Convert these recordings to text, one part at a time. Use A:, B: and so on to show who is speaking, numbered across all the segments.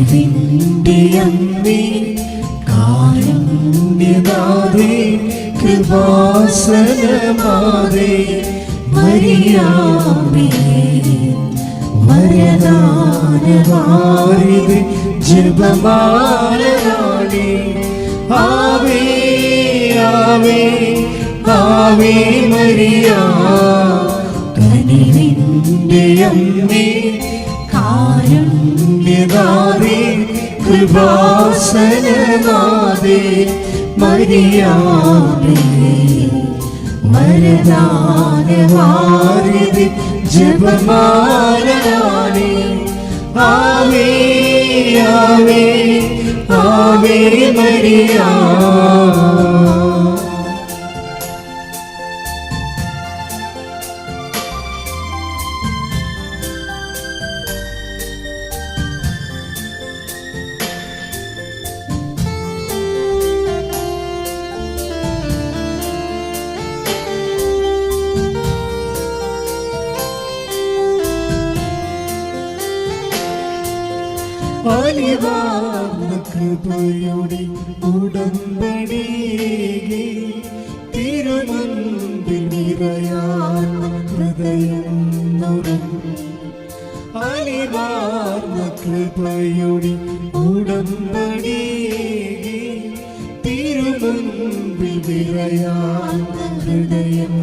A: കനിവിന്റെ അമ്മേ കാരുണ്യനാഥേ കൃപാസനമാതേ മരിയാമേ വരദാനവാരിത് ജപമാലരാണി ആവേ ആവേ ആവേ മരിയാ കനിവിന്റെ അമ്മേ കാരുണ്യനാഥേ കൃപാസനനാഥേ മരിയാമേ വരദാനവാരിത് ജപമാലരാണി ആവേ ആവേ ആവേ മരിയാ കൃപയുടെ ഉടമ്പടി തിരുമുൻപിൽ നിറയാൻ ഹൃദയം നുറങ്ങി. അലിവാർന്ന കൃപയുടെ ഉടമ്പടി തിരുമുൻപിൽ നിറയാൻ ഹൃദയം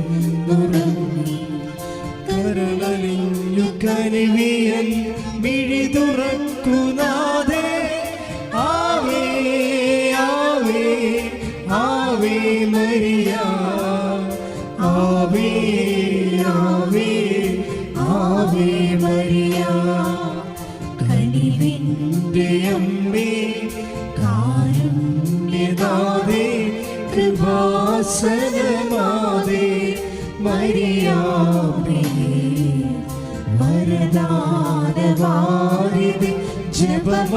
A: നുറങ്ങി. കരളലിഞ്ഞു കരുവിയൽ മിഴി തുറക്കുനാഥേ അമ്മേ കാരുണ്യനാഥേ കൃപാസനമാതേ മരിയാമേ വരദാനവാരിത് ജപമാലരാണി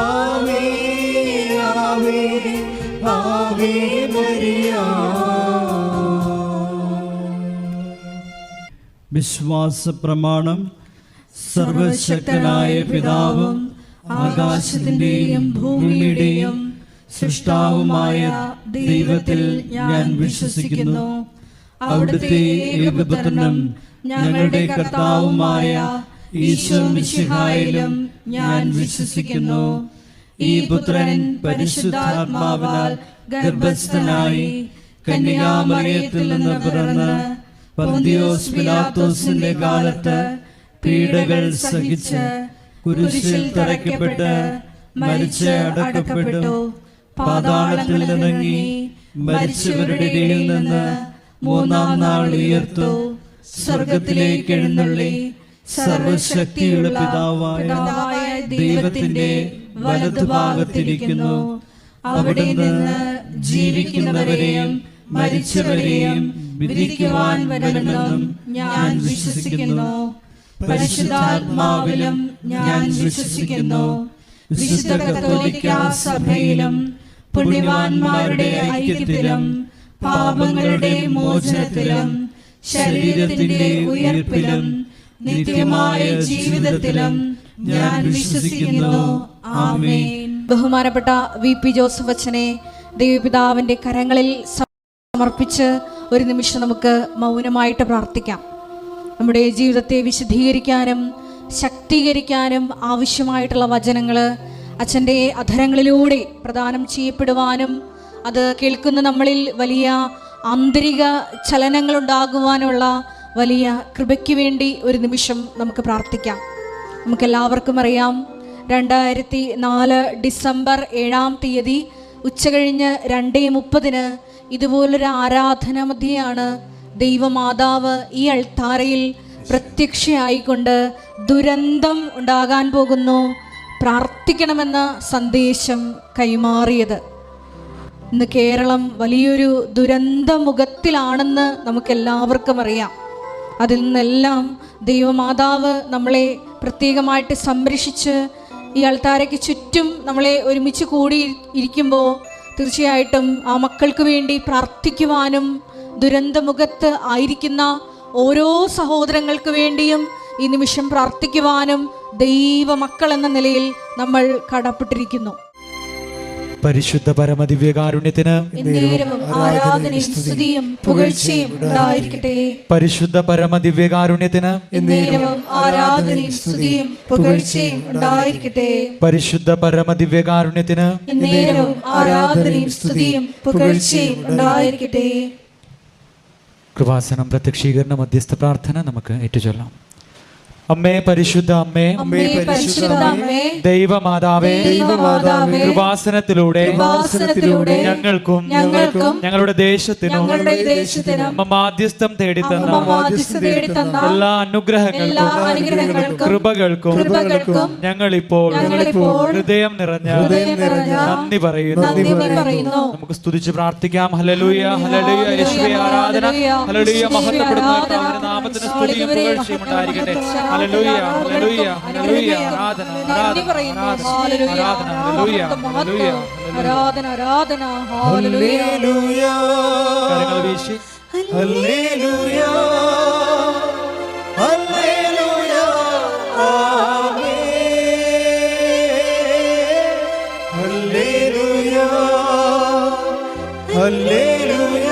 A: ആവേ ആവേ ആവേ മരിയാ.
B: വിശ്വാസ പ്രമാണം സർവശക്തനായ പിതാവും ആകാശത്തിന്റെയും ഭൂമിയുടെയും സൃഷ്ടാവുമായ ദൈവത്തിൽ ഞാൻ വിശ്വസിക്കുന്നു. അവിടുത്തെ ഏകപുത്രനും ഞങ്ങളുടെ കർത്താവുമായ ഈശോ ഞാൻ വിശ്വസിക്കുന്നു. ഈ പുത്രൻ പരിശുദ്ധാത്മാവിനാൽ ഗർഭസ്ഥനായി കന്യാമറിയത്തിൽ നിന്ന് പിറന്ന് പന്തിയോസ് പിലാത്തോസിന്റെ കാലത്ത് പീഡകൾ സഹിച്ച് കുരിശിൽ തറയ്ക്കപ്പെട്ട് മരിച്ച് അടക്കപ്പെട്ടു. പാതാളത്തിൽ ഇറങ്ങി മരിച്ചവരുടെ ഇടയിൽ നിന്ന് മൂന്നാം നാൾ ഉയർത്തു. സ്വർഗത്തിലേക്ക് എഴുന്നള്ളി സർവശക്തിയുള്ള പിതാവായ ദൈവത്തിന്റെ വലതുഭാഗത്തിരിക്കുന്നു. അവിടെ നിന്ന് ജീവിക്കുന്നവരെയും മരിച്ചവരെയും വിധിക്കുവാൻ വരുമെന്നും ഞാൻ വിശ്വസിക്കുന്നു. പരിശുദ്ധാത്മാവിലും ഞാൻ വിശ്വസിക്കുന്നു. വിശുദ്ധ കത്തോലിക്ക സഭയിലും പുണ്യവാന്മാരുടെ ഐക്യത്തിലും പാപങ്ങളുടെ മോചനത്തിലും ശരീരത്തിന്റെ ഉയർപ്പിലും നിത്യമായ ജീവിതത്തിലും ഞാൻ വിശ്വസിക്കുന്നു. ആമേൻ.
C: ബഹുമാനപ്പെട്ട വി പി ജോസഫ് അച്ഛനെ ദൈവപിതാവിന്റെ കരങ്ങളിൽ സമർപ്പിച്ച് ഒരു നിമിഷം നമുക്ക് മൗനമായിട്ട് പ്രാർത്ഥിക്കാം. നമ്മുടെ ജീവിതത്തെ വിശദീകരിക്കാനും ശക്തീകരിക്കാനും ആവശ്യമായിട്ടുള്ള വചനങ്ങൾ അച്ഛന്റെ അധരങ്ങളിലൂടെ പ്രദാനം ചെയ്യപ്പെടുവാനും അത് കേൾക്കുന്ന നമ്മളിൽ വലിയ ആന്തരിക ചലനങ്ങൾ ഉണ്ടാകുവാനുള്ള
B: വലിയ കൃപയ്ക്ക് വേണ്ടി ഒരു നിമിഷം നമുക്ക് പ്രാർത്ഥിക്കാം. നമുക്കെല്ലാവർക്കും അറിയാം രണ്ടായിരത്തി നാല് ഡിസംബർ ഏഴാം തീയതി ഉച്ചകഴിഞ്ഞ് രണ്ടേ മുപ്പതിന് ഇതുപോലൊരു ആരാധന മധ്യയാണ് ദൈവമാതാവ് ഈ അൾത്താരയിൽ പ്രത്യക്ഷയായിക്കൊണ്ട് ദുരന്തം ഉണ്ടാകാൻ പോകുന്നു. പ്രാർത്ഥിക്കണമെന്ന സന്ദേശം കൈമാറിയത്. ഇന്ന് കേരളം വലിയൊരു ദുരന്ത ദുരന്തമുഖത്തിലാണെന്ന് നമുക്കെല്ലാവർക്കും അറിയാം. അതിൽ നിന്നെല്ലാം ദൈവമാതാവ് നമ്മളെ പ്രത്യേകമായിട്ട് സംരക്ഷിച്ച് ഈ അൾത്താരയ്ക്ക് ചുറ്റും നമ്മളെ ഒരുമിച്ച് കൂടി ഇരിക്കുമ്പോൾ തീർച്ചയായിട്ടും ആ മക്കൾക്ക് വേണ്ടി പ്രാർത്ഥിക്കുവാനും ദുരന്തമുഖത്ത് ആയിരിക്കുന്ന ഓരോ സഹോദരങ്ങൾക്ക് വേണ്ടിയും ഈ നിമിഷം പ്രാർത്ഥിക്കുവാനും ദൈവ മക്കൾ എന്ന നിലയിൽ നമ്മൾ കടപ്പെട്ടിരിക്കുന്നു.
D: പരിശുദ്ധ പരമദിവ്യകാരുണ്യത്തിന്
B: ആരാധനയും പുകഴ്ചയും ഉണ്ടായിരിക്കട്ടെ.
D: പരിശുദ്ധ പരമദിവ്യകാരുണ്യത്തിന്
B: ആരാധനയും പുകഴ്ചയും ഉണ്ടായിരിക്കട്ടെ.
D: പരിശുദ്ധ പരമദിവ്യകാരുണ്യത്തിന്
B: ആരാധനയും പുകഴ്ചയും ഉണ്ടായിരിക്കട്ടെ.
D: കൃപാസനം പ്രത്യക്ഷീകരണ മധ്യസ്ഥ പ്രാർത്ഥന നമുക്ക് ഏറ്റുചൊല്ലാം. അമ്മേ പരിശുദ്ധ അമ്മേ.
B: അമ്മേ പരിശുദ്ധ അമ്മേ.
D: ദൈവമാതാവേ.
B: ദൈവമാതാവേ.
D: കൃപാസനത്തിലൂടെ
B: കൃപാസനത്തിലൂടെ
D: ഞങ്ങൾക്കും
B: ഞങ്ങൾക്കും
D: ഞങ്ങളുടെ ദേശത്തിനും
B: ഞങ്ങളുടെ ദേശത്തിനും
D: അമ്മ മാധ്യസ്ഥം തേടി തന്ന
B: അമ്മ തേടി തന്ന
D: എല്ലാ അനുഗ്രഹങ്ങൾക്കും
B: എല്ലാ അനുഗ്രഹങ്ങൾക്കും
D: കൃപകൾക്കും
B: കൃപകൾക്കും ഞങ്ങൾ
D: ഞങ്ങളിപ്പോൾ
B: ഞങ്ങളിപ്പോൾ
D: ഹൃദയം നിറഞ്ഞ
B: ഹൃദയം നിറഞ്ഞ
D: നന്ദി പറയുന്നു.
B: നന്ദി പറയുന്നു.
D: നമുക്ക് സ്തുതിച്ച് പ്രാർത്ഥിക്കാം. ഹല്ലേലൂയ ഹല്ലേലൂയ യേശുവേ ആരാധന. ഹല്ലേലൂയ. മഹത്വപ്പെടുന്ന നാമത്തിന് സ്തുതിയും പുകഴ്ചയും ഉണ്ടായിരിക്കട്ടെ. ആരാധന ആരാധന കരങ്ങൾ വീശി
C: ഹല്ലേലൂയ ഹല്ലേലൂയ ആമേൻ ഹല്ലേലൂയ ഹല്ലേലൂയ. ഹല്ലേലൂയ.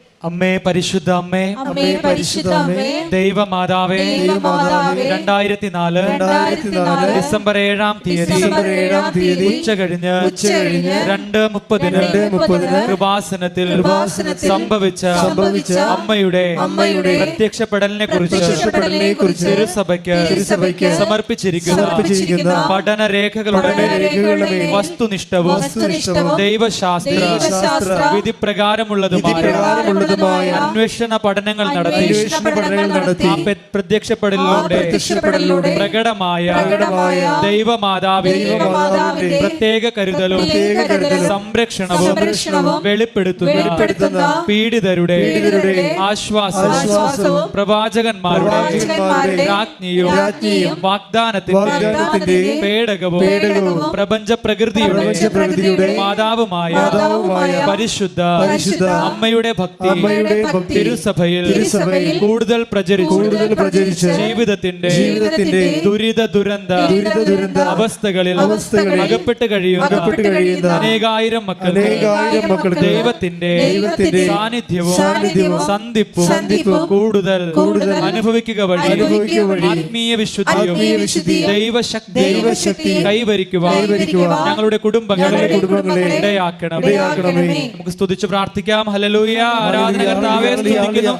D: അമ്മേ പരിശുദ്ധ അമ്മേ.
B: അമ്മേ പരിശുദ്ധ അമ്മേ.
D: ദൈവമാതാവേ.
B: ദൈവമാതാവേ,
D: രണ്ടായിരത്തി നാല് ഡിസംബർ ഏഴാം തീയതി
B: ഡിസംബർ ഏഴാം തീയതി
D: ഉച്ച കഴിഞ്ഞ്
B: ഉച്ച കഴിഞ്ഞ്
D: രണ്ട് മുപ്പതിന്
B: രണ്ട് മുപ്പതിന്
D: കൃപാസനത്തിൽ
B: കൃപാസനത്തിൽ
D: സംഭവിച്ച
B: സംഭവിച്ച
D: അമ്മയുടെ
B: അമ്മയുടെ
D: പ്രത്യക്ഷപ്പെടലിനെ കുറിച്ച്
B: പ്രത്യക്ഷപ്പെടലിനെക്കുറിച്ച്
D: തിരുസഭയ്ക്ക്
B: തിരുസഭയ്ക്ക്
D: സമർപ്പിച്ചിരിക്കുന്ന
B: സമർപ്പിച്ചിരിക്കുന്ന
D: പഠനരേഖകളുടെ
B: പഠനരേഖകളുടെ മേൽ
D: വസ്തുനിഷ്ഠവും
B: വസ്തുനിഷ്ഠവും
D: ദൈവശാസ്ത്ര
B: ദൈവശാസ്ത്ര
D: വിധിപ്രകാരമുള്ളതുമായ
C: വിധിപ്രകാരമുള്ളതുമായ
D: അന്വേഷണ പഠനങ്ങൾ നടത്തി.
B: പഠനങ്ങൾ നടത്തി.
D: പ്രത്യക്ഷപ്പെടലിലൂടെ
B: പ്രത്യക്ഷപ്പെടലിലൂടെ
D: പ്രകടമായ
B: പ്രകടമായ
D: ദൈവമാതാവിന്റെ പ്രത്യേക കരുതലും സംരക്ഷണവും
B: സംരക്ഷണവും
D: വെളിപ്പെടുത്തുന്ന
B: വെളിപ്പെടുത്തുന്ന
D: പീഡിതരുടെ
B: പീഡിതരുടെ
D: ആശ്വാസവും പ്രവാചകന്മാരുടെ രാജ്ഞിയും
C: രാജ്ഞിയും
D: വാഗ്ദാനത്തിന്റെ പേടകവും പ്രപഞ്ച പ്രകൃതിയുടെ
C: പ്രപഞ്ചപ്രകൃതിയുടെ
D: മാതാവുമായ
C: മാതാവുമായ
D: പരിശുദ്ധ
C: പരിശുദ്ധ
D: അമ്മയുടെ ഭക്തി
C: അമ്മയുടെ ഭക്തി
D: തിരുസഭയിൽ
C: തിരുസഭയിൽ
D: കൂടുതൽ പ്രചരിച്ചു
C: കൂടുതൽ പ്രചരിച്ച്
D: ജീവിതത്തിന്റെ
C: ജീവിതത്തിന്റെ
D: ദുരിത ദുരന്ത
C: ദുരിത ദുരന്ത
D: അവസ്ഥകളിൽ
C: അവസ്ഥകളിൽ
D: അകപ്പെട്ട് കഴിയുന്ന
C: അകപ്പെട്ട് കഴിയുന്ന
D: അനേകായിരം മക്കൾ
C: അനേകായിരം മക്കൾ
D: ദൈവത്തിന്റെ
C: ദൈവത്തിന്റെ
D: സാന്നിധ്യവും
C: സാന്നിധ്യവും
D: സന്ധിപ്പും
B: സന്ധിപ്പും
D: കൂടുതൽ
B: കൂടുതൽ
D: അനുഭവിക്കുക വഴി
B: അനുഭവിക്കുക വഴി
D: ആത്മീയ വിശുദ്ധിയും ദൈവശക്തി
B: ദൈവശക്തി
D: കൈവരിക്കുവാൻ
C: കൈവരിക്കുവാൻ
D: ഞങ്ങളുടെ കുടുംബങ്ങളെ
B: കുടുംബങ്ങളെ
D: ഇടയാക്കണം
B: ഇടയാക്കണമേ.
D: നമുക്ക് സ്തുതിച്ച് പ്രാർത്ഥിക്കാം. ഹലലൂയ ആരാധന കർത്താവേ സ്തുതിക്കുന്നു.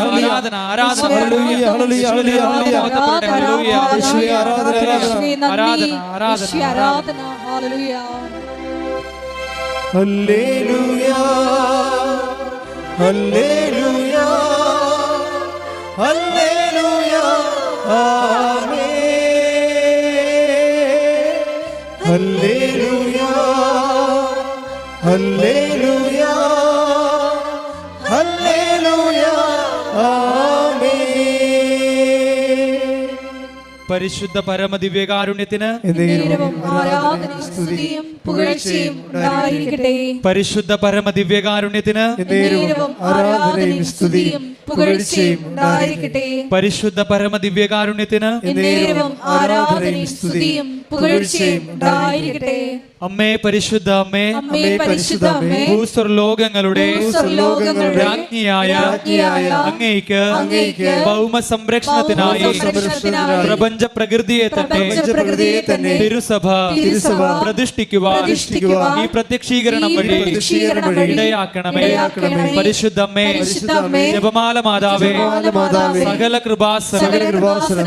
D: ആരാധന ആരാധന ഹല്ലേലൂയ.
C: ഹല്ലേലൂയ, ഹല്ലേലൂയ, ഹല്ലേലൂയ.
D: ഹല്ലേലൂയ.
C: യേശുവേ, ആരാധന, ആരാധന.
D: ആരാധന. ആരാധന
B: യേശുവേ, ആരാധന. ഹാലലൂയ
C: ഹല്ലേലൂയ. ഹല്ലേലൂയ.
D: പരിശുദ്ധ പരമദിവ്യകാരുണ്യത്തിന്
B: എന്നേരവും ആരാധനയും സ്തുതിയും പുകഴ്ചയും ഉണ്ടായിരിക്കട്ടെ.
D: പരിശുദ്ധ പരമദിവ്യകാരുണ്യത്തിന്
B: എന്നേരവും ആരാധനയും സ്തുതിയും പുകഴ്ചയും ഉണ്ടായിരിക്കട്ടെ.
D: പരിശുദ്ധ പരമ ദിവ്യകാരുണ്യത്തിന്
B: എന്നേരവും ആരാധനയും സ്തുതിയും പുകഴ്ചയും ഉണ്ടായിരിക്കട്ടെ.
D: അമ്മേ പരിശുദ്ധ അമ്മേ
B: അമ്മേ പരിശുദ്ധ അമ്മേ
D: ഭൂസ്വർലോകങ്ങളുടെ
B: സർലോകങ്ങളുടെ
D: രാജ്ഞിയായ
B: അങ്ങേക്ക്
D: അങ്ങയ്ക്ക്
B: അങ്ങയ്ക്ക്
D: ഭൗമ സംരക്ഷണത്തിനായി
B: ഭൗമസംരക്ഷണത്തിനായി
D: പ്രപഞ്ച പ്രകൃതിയെ തന്നെ
B: പ്രപഞ്ചപ്രകൃതിയെ തന്നെ
D: തിരുസഭ പ്രതിഷ്ഠിക്കുവാൻ ഈ പ്രത്യക്ഷീകരണം വഴി ഇടയാക്കണമേ. പരിശുദ്ധമ്മേ ജപമാല മാതാവേ സകല കൃപാസന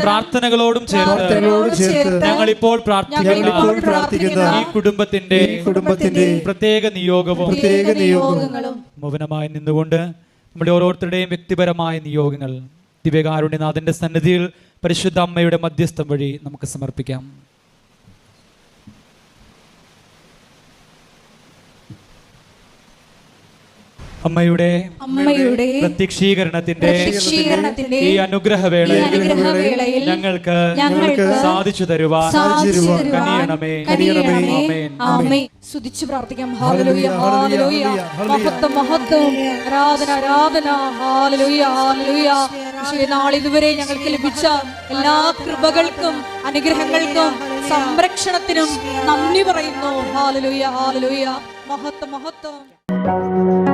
D: പ്രാർത്ഥനകളോടും ചേർത്ത്
B: ഞങ്ങൾ
D: ഞങ്ങളിപ്പോൾ പ്രാർത്ഥിക്കുന്ന ഈ കുടുംബത്തിന്റെ
C: കുടുംബത്തിന്റെ
D: പ്രത്യേക നിയോഗവും
C: പ്രത്യേക
B: നിയോഗവും
D: മൗനമായി നിന്നുകൊണ്ട് നമ്മുടെ ഓരോരുത്തരുടെയും വ്യക്തിപരമായ നിയോഗങ്ങൾ ദിവ്യകാരുണ്യനാഥന്റെ സന്നിധിയിൽ പരിശുദ്ധ അമ്മയുടെ മധ്യസ്ഥം വഴി നമുക്ക് സമർപ്പിക്കാം. അമ്മയുടെ
B: അമ്മയുടെ
D: പ്രത്യക്ഷീകരണത്തിന്റെ ഈ അനുഗ്രഹവേള
B: ഈ അനുഗ്രഹവേളയിൽ
D: ഞങ്ങൾക്ക്
B: ഞങ്ങൾക്ക്
D: സാധിച്ചു തരുവാൻ കനിയണമേ.
B: കനിയണമേ.
D: ആമേൻ.
B: ആമേൻ. സ്തുതിച്ചു പ്രാർത്ഥിക്കാം. ഹാലലുയ ഹാലലുയ മഹത്വം മഹത്വം. ആരാധന ആരാധന. ഹാലലുയ ഹാലലുയ നാളിതുവരെ ഞങ്ങൾക്ക് ലഭിച്ച എല്ലാ കൃപകൾക്കും അനുഗ്രഹങ്ങൾക്കും സംരക്ഷണത്തിനും നന്ദി പറയുന്നു. ഹാലലുയ ഹാലലുയ മഹത്വം മഹത്വം.